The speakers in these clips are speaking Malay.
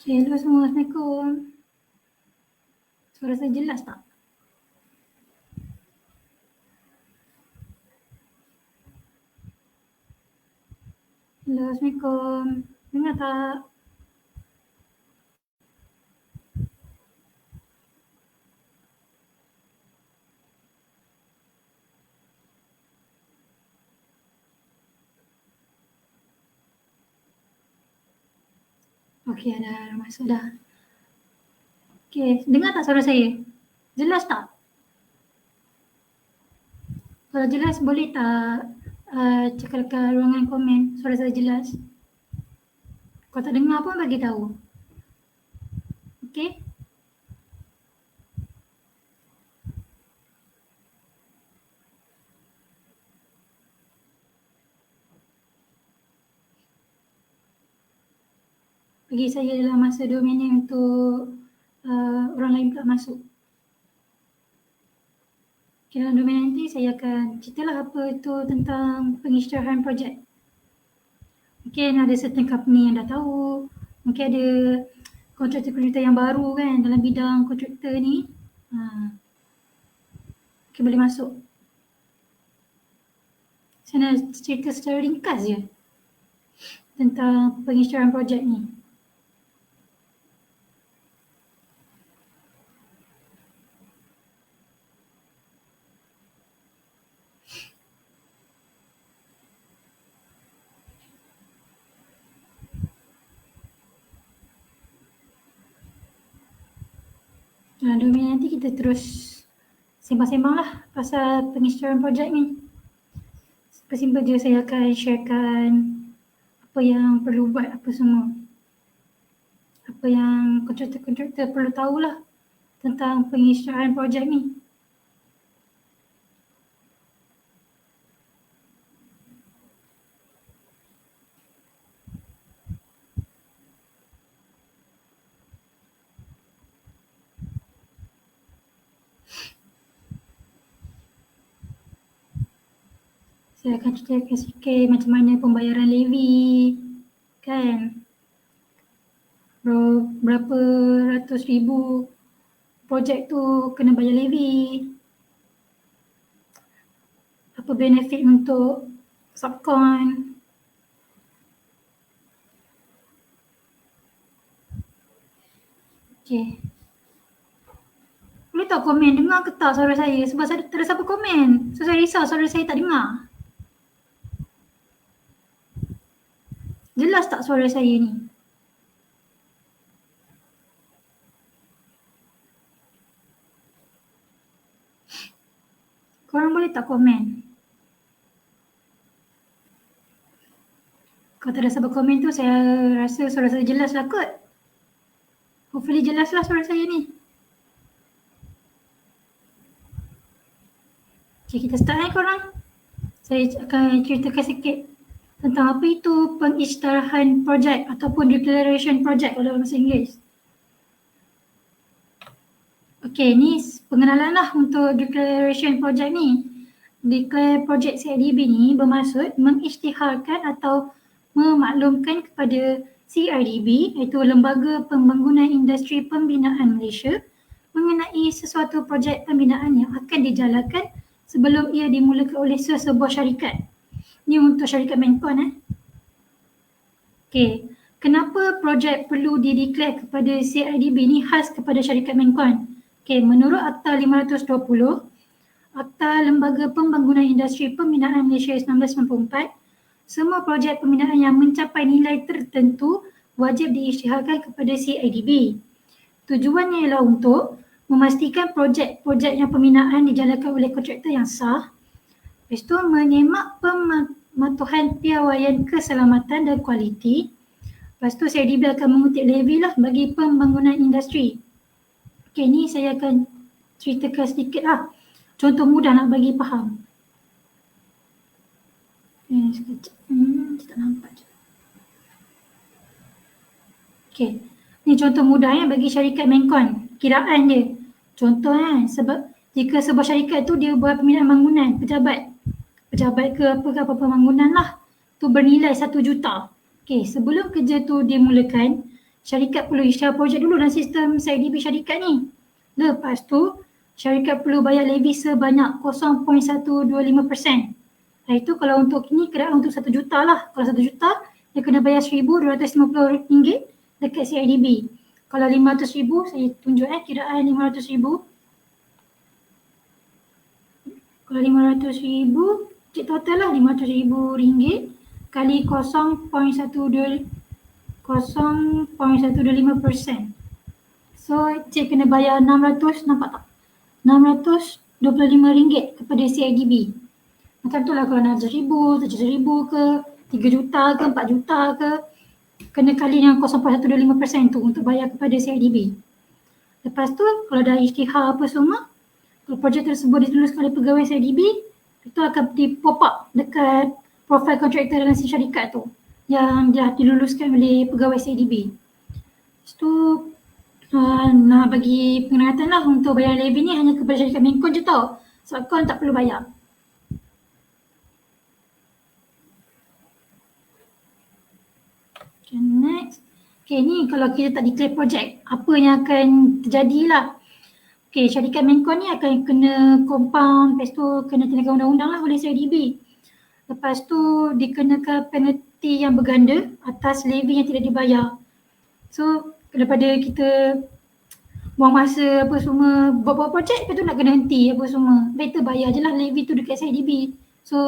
Okay, hello semua. Assalamualaikum. Suara saya jelas tak? Hello, Assalamualaikum. Dengar tak? Okey, ada masuk dah. Okey, dengar tak suara saya? Jelas tak? Kalau jelas boleh tak uh, cakap dekat ruangan komen suara saya jelas? Kalau tak dengar pun bagi tahu. Okey? Bagi saya dalam masa dua minit untuk uh, orang lain pula masuk. Okay, dalam dua minit nanti saya akan ceritalah apa itu tentang pengisytiharan projek. Mungkin ada certain company yang dah tahu, mungkin ada kontraktor-kontraktor yang baru kan dalam bidang kontraktor ni. Ha. Okay, boleh masuk. Saya nak cerita secara ringkas je tentang pengisytiharan projek ni. Nah, dua minit nanti kita terus sembang-sembang lah pasal pengisytiharan projek ni. Simple je saya akan sharekan apa yang perlu buat apa semua. Apa yang kontraktor-kontraktor perlu tahulah tentang pengisytiharan projek ni. Saya akan ceritakan sikit macam mana pembayaran levy kan berapa ratus ribu projek tu kena bayar levy apa benefit untuk subcon Okay. Boleh tak komen dengar ke tak suara saya sebab saya tak ada siapa komen. So saya risau suara saya tak dengar. Jelas tak suara saya ni? Korang boleh tak komen? Kalau tak ada sabar komen tu saya rasa suara saya jelas lah kot. Hopefully jelas lah suara saya ni. Okay kita start eh korang. Saya akan ceritakan sikit tentang apa itu pengisytiharan projek ataupun declaration project dalam bahasa Inggeris. Okey, ni pengenalan lah untuk declaration project ni. Declare project CIDB ni bermaksud mengisytiharkan atau memaklumkan kepada CIDB iaitu Lembaga Pembangunan Industri Pembinaan Malaysia mengenai sesuatu projek pembinaan yang akan dijalankan sebelum ia dimulakan oleh sebuah syarikat. Ni untuk syarikat Mencon eh. Okay. Kenapa projek perlu dideklar kepada CIDB ni khas kepada syarikat Mencon? Okay. Menurut Akta 520, Akta Lembaga Pembangunan Industri Pembinaan Malaysia 1994, semua projek pembinaan yang mencapai nilai tertentu wajib diisytiharkan kepada CIDB. Tujuannya ialah untuk memastikan projek-projek yang pembinaan dijalankan oleh kontraktor yang sah, Lepas tu menyemak pematuhan piawaian keselamatan dan kualiti. Lepas tu saya dibel akan mengutip levy lah bagi pembangunan industri. Okay ni saya akan ceritakan sedikit lah. Contoh mudah nak bagi faham. Eh, sekejap. Hmm, kita nampak je. Okay. Ni contoh mudah ya bagi syarikat Mencon. Kiraan dia. Contoh kan sebab jika sebuah syarikat tu dia buat pembinaan bangunan pejabat pejabat ke apa ke apa pembangunan lah tu bernilai satu juta. Okay, sebelum kerja tu dimulakan, syarikat perlu isytihar projek dulu dalam sistem CIDB syarikat ni. Lepas tu syarikat perlu bayar levy sebanyak 0.125%. Nah itu kalau untuk ni kira untuk satu juta lah. Kalau satu juta dia kena bayar RM1,250 dekat CIDB. Kalau RM500,000 saya tunjuk eh kiraan RM500,000. Kalau RM500,000 cik total lah RM500,000 kali 0.12 0.125%. So cik kena bayar 600 nampak tak? RM625 kepada CIDB. Macam tu lah kalau RM600,000, RM700,000 ke, 3 juta ke, 4 juta ke, kena kali dengan 0.125% tu untuk bayar kepada CIDB. Lepas tu kalau dah isytihar apa semua, kalau projek tersebut dituliskan oleh pegawai CIDB, itu akan di pop up dekat profil kontraktor dalam si syarikat tu yang dah diluluskan oleh pegawai CIDB. Lepas tu uh, nak bagi pengenalan lah untuk bayar levy ni hanya kepada syarikat Menkon je tau. Sebab kau tak perlu bayar. Okay, next. Okay, ni kalau kita tak declare project, apa yang akan terjadi lah. Okay, syarikat Menkon ni akan kena compound, lepas tu kena tindakan undang-undang lah oleh CIDB. Lepas tu dikenakan penalti yang berganda atas levy yang tidak dibayar. So daripada kita buang masa apa semua buat-buat projek lepas tu nak kena henti apa semua. Better bayar je lah levy tu dekat CIDB. So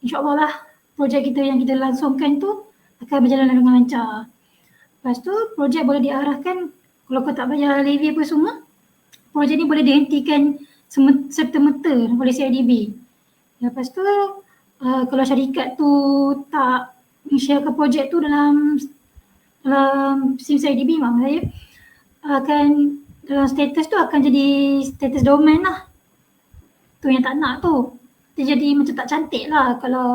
insyaAllah lah projek kita yang kita langsungkan tu akan berjalan dengan lancar. Lepas tu projek boleh diarahkan kalau kau tak bayar levy apa semua projek ni boleh dihentikan serta-merta oleh CIDB. Lepas tu uh, kalau syarikat tu tak sharekan projek tu dalam dalam SIM CIDB mak saya akan dalam status tu akan jadi status domain lah. Tu yang tak nak tu. Dia jadi macam tak cantik lah kalau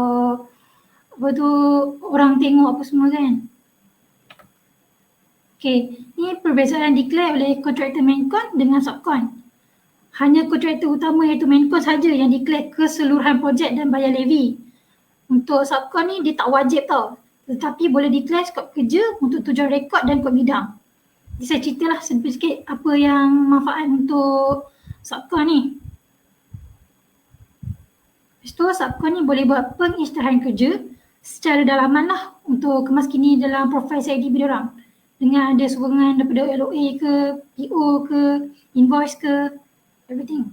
apa tu orang tengok apa semua kan. Okay, ni perbezaan declare oleh kontraktor maincon dengan subcon hanya kontraktor utama iaitu Menkon saja yang declare keseluruhan projek dan bayar levy. Untuk subcon ni dia tak wajib tau. Tetapi boleh declare skop kerja untuk tujuan rekod dan kod bidang. Jadi saya ceritalah sedikit apa yang manfaat untuk subcon ni. Lepas tu subcon ni boleh buat pengisytiharan kerja secara dalaman lah untuk kemas kini dalam profil CIDB diorang. Dengan ada sokongan daripada LOA ke, PO ke, invoice ke, everything.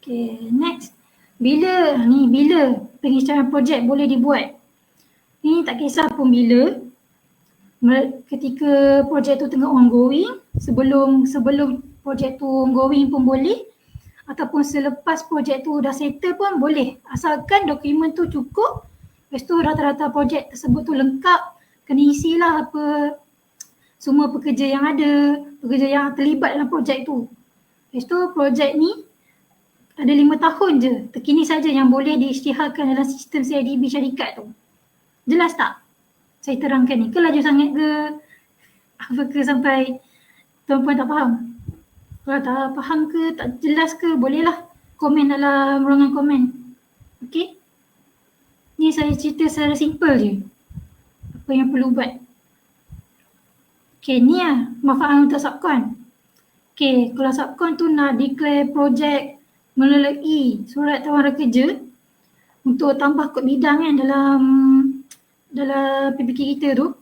Okay, next. Bila ni bila pengisytiharan projek boleh dibuat? Ni tak kisah pun bila. Ketika projek tu tengah ongoing, sebelum sebelum projek tu ongoing pun boleh ataupun selepas projek tu dah settle pun boleh. Asalkan dokumen tu cukup, lepas tu rata-rata projek tersebut tu lengkap, kena isilah apa semua pekerja yang ada, pekerja yang terlibat dalam projek tu. Lepas tu projek ni ada lima tahun je terkini saja yang boleh diisytiharkan dalam sistem CIDB syarikat tu. Jelas tak? Saya terangkan ni. Ke laju sangat ke? Apa ke sampai tuan-puan tak faham? Kalau tak faham ke, tak jelas ke, bolehlah komen dalam ruangan komen. Okay? Ni saya cerita secara simple je. Apa yang perlu buat. Okay, ni lah manfaat untuk subcon. Okay, kalau subcon tu nak declare projek melalui surat tawaran kerja untuk tambah kod bidang kan dalam dalam PPK kita tu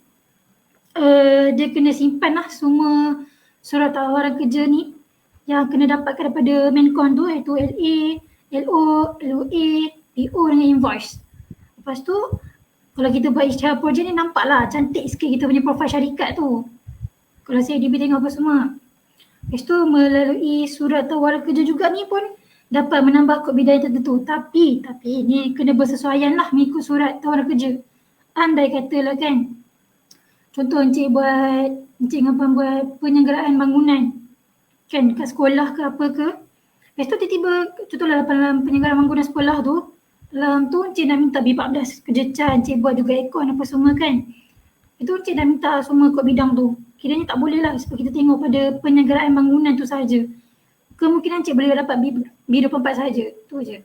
uh, dia kena simpan lah semua surat tawaran kerja ni yang kena dapatkan daripada Mencon tu iaitu LA, LO, LOA, PO dengan invoice. Lepas tu kalau kita buat isytihar projek ni nampak lah cantik sikit kita punya profil syarikat tu. Kalau saya DB tengok apa semua. Lepas tu melalui surat tawaran kerja juga ni pun dapat menambah kod bidang tertentu. Tapi, tapi ni kena bersesuaian lah mengikut surat tawaran kerja. Andai katalah kan. Contoh Encik buat, Encik Ngapan buat penyelenggaraan bangunan. Kan dekat sekolah ke apa ke. Lepas tu tiba-tiba, contohlah dalam penyelenggaraan bangunan sekolah tu. Dalam tu Encik nak minta B14 kerja can, Encik buat juga aircon apa semua kan. Itu Encik dah minta semua kod bidang tu kiranya tak boleh lah sebab kita tengok pada penyelenggaraan bangunan tu saja. Kemungkinan cik boleh dapat B, B24 saja. Tu je.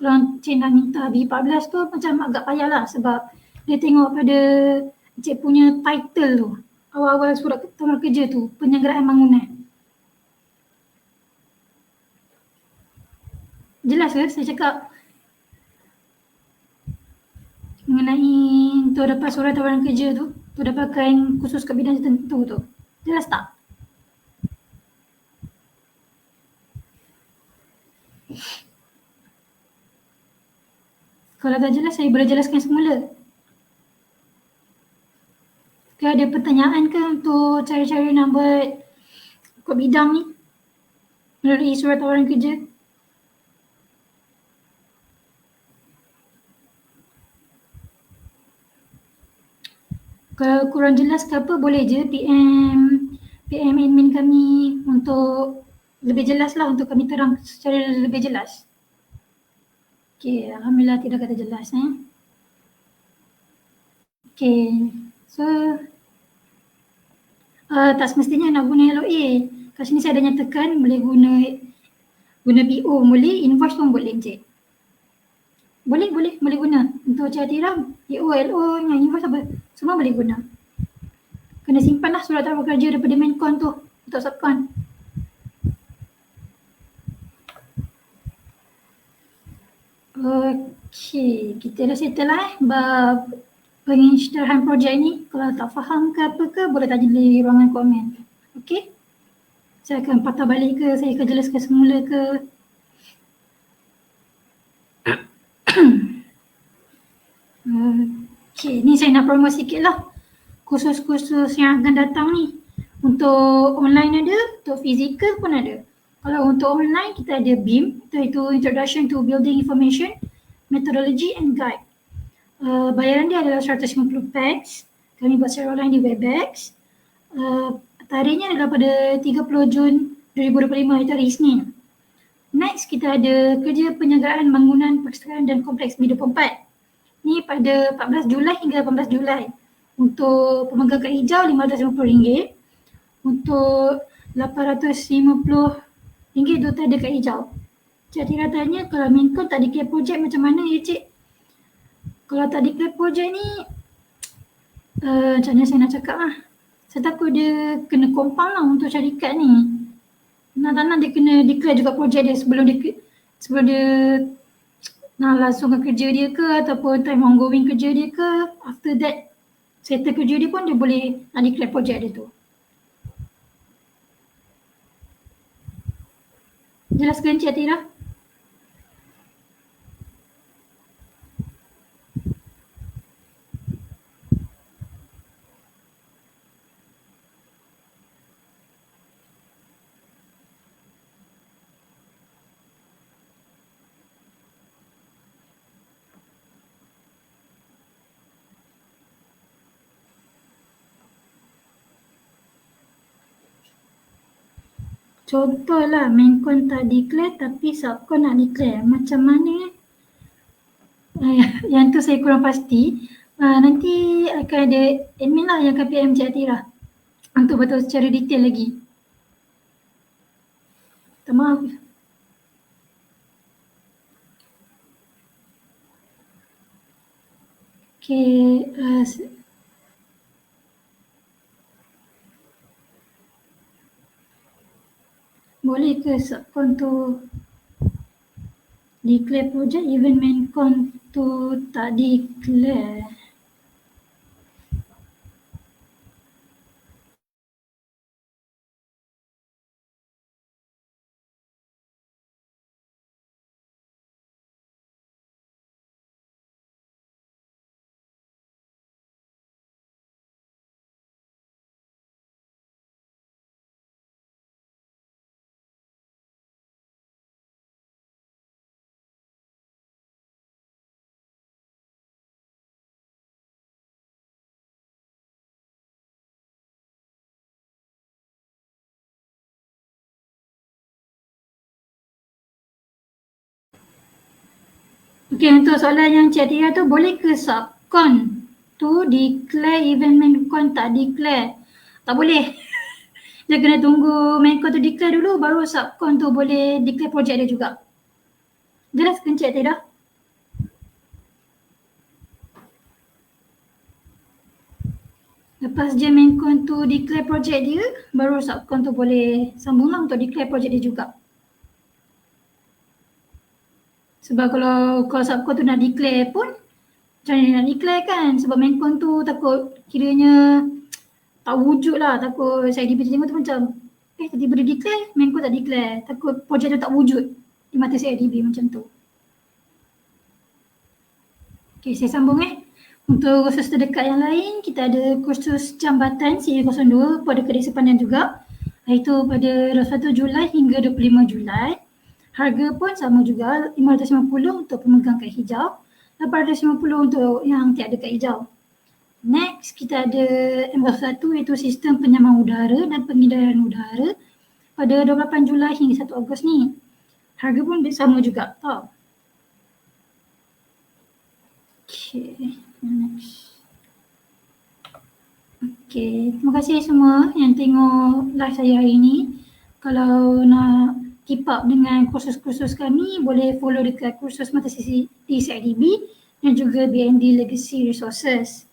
Kalau cik nak minta B14 tu macam agak payah lah sebab dia tengok pada Encik punya title tu. Awal-awal surat tawaran kerja tu. Penyelenggaraan bangunan. Jelas ke saya cakap mengenai tu dapat surat tawaran kerja tu, tu dapatkan khusus ke bidang tertentu tu. Jelas tak? Kalau tak jelas, saya boleh jelaskan semula. Ke ada pertanyaan ke untuk cara-cara nak buat kod bidang ni? Melalui surat tawaran kerja? Kalau kurang jelas ke apa, boleh je PM PM admin kami untuk lebih jelas lah untuk kami terang secara lebih jelas. Okay, Alhamdulillah tidak kata jelas eh. Okay, so uh, tak semestinya nak guna LOA. Kat sini saya ada nyatakan boleh guna guna PO boleh, invoice pun boleh je. Boleh, boleh, boleh guna untuk cari tiram, PO, LO, yang invoice apa, semua boleh guna. Kena simpan lah surat tawaran kerja daripada main tu untuk subcon. Okey, kita dah settle lah eh bab pengisytiharan projek ni. Kalau tak faham ke apa ke boleh tanya di ruangan komen. Okey? Saya akan patah balik ke, saya akan jelaskan semula ke. Okey, ni saya nak promo sikit lah. Kursus-kursus yang akan datang ni. Untuk online ada, untuk fizikal pun ada. Kalau untuk online kita ada BIM iaitu Introduction to Building Information, Methodology and Guide. Uh, bayaran dia adalah 150 packs. Kami buat secara online di Webex. Uh, tarikhnya adalah pada 30 Jun 2025 itu hari Isnin. Next kita ada kerja penjagaan bangunan perpustakaan dan kompleks B24. Ni pada 14 Julai hingga 18 Julai. Untuk pemegang kad hijau RM550. Untuk 850 ringgit tu tak ada kat hijau. Cik Tira tanya kalau Mincom tak declare projek macam mana ya cik? Kalau tak declare projek ni uh, macam mana saya nak cakap lah. Saya takut dia kena kompang lah untuk syarikat ni. Nak dia kena declare juga projek dia sebelum dia sebelum dia nak langsung ke kerja dia ke ataupun time ongoing kerja dia ke after that settle kerja dia pun dia boleh nak declare projek dia tu. Jelaskan Cik Atira. Contohlah Mencon tak declare tapi Subcon nak declare. Macam mana? Uh, yang tu saya kurang pasti. Uh, nanti akan ada admin lah yang akan PM Cik Atira untuk betul secara detail lagi. Tak maaf. Okay, uh, boleh ke subcon tu declare project? Even maincon tu tak declare Okay, untuk soalan yang Cik Tia tu, boleh ke subcon tu declare even maincon tak declare? Tak boleh. dia kena tunggu maincon tu declare dulu baru subcon tu boleh declare projek dia juga. Jelaskan Cik Tia? Lepas je Menkon tu declare project dia, baru subcon tu boleh sambung lah untuk declare project dia juga. Sebab kalau kalau subcon tu nak declare pun, macam mana nak declare kan? Sebab Menkon tu takut kiranya tak wujud lah. Takut saya di tengok tu macam, eh tiba-tiba dia declare, Menkon tak declare. Takut projek tu tak wujud di mata saya CIDB macam tu. Okay, saya sambung eh. Untuk kursus terdekat yang lain, kita ada kursus jambatan CA02 pada kedai sepanjang juga. Iaitu pada 21 Julai hingga 25 Julai. Harga pun sama juga, 550 untuk pemegang kad hijau, 850 untuk yang tiada kad hijau. Next, kita ada M21 iaitu sistem penyaman udara dan pengindaran udara pada 28 Julai hingga 1 Ogos ni. Harga pun sama juga tau. Okay. Next. Okay, terima kasih semua yang tengok live saya hari ini. Kalau nak keep up dengan kursus-kursus kami, boleh follow dekat kursus mata sisi di CIDB dan juga BND Legacy Resources.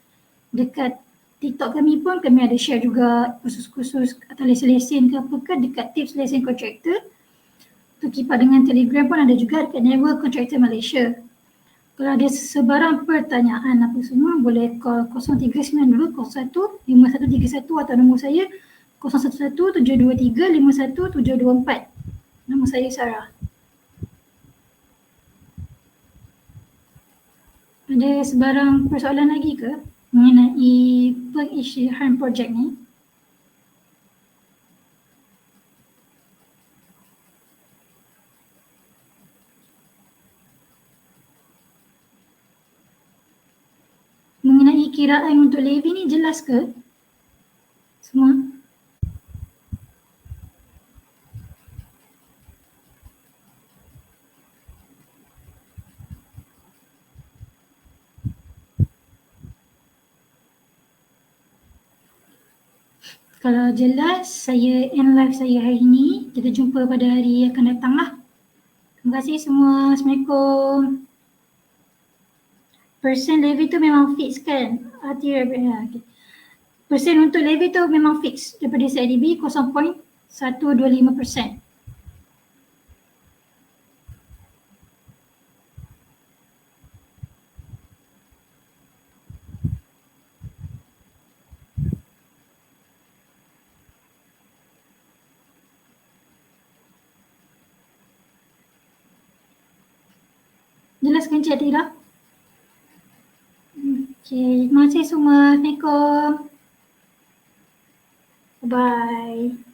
Dekat TikTok kami pun kami ada share juga kursus-kursus atau lesen-lesen ke apa ke dekat tips lesen contractor. Untuk keep up dengan Telegram pun ada juga dekat Network Contractor Malaysia. Kalau ada sebarang pertanyaan apa semua boleh call 0392 01 5131 atau nombor saya 011 723 51724. Nama saya Sarah. Ada sebarang persoalan lagi ke mengenai pengisytiharan projek ni? mengenai kiraan untuk levy ni jelas ke? Semua? Kalau jelas, saya end live saya hari ini. Kita jumpa pada hari yang akan datang lah. Terima kasih semua. Assalamualaikum persen levy tu memang fix kan? Hati ya, okay. Persen untuk levy tu memang fix daripada CIDB 0.125 persen. Cik Atira. Okay, terima kasih semua. Assalamualaikum. Bye.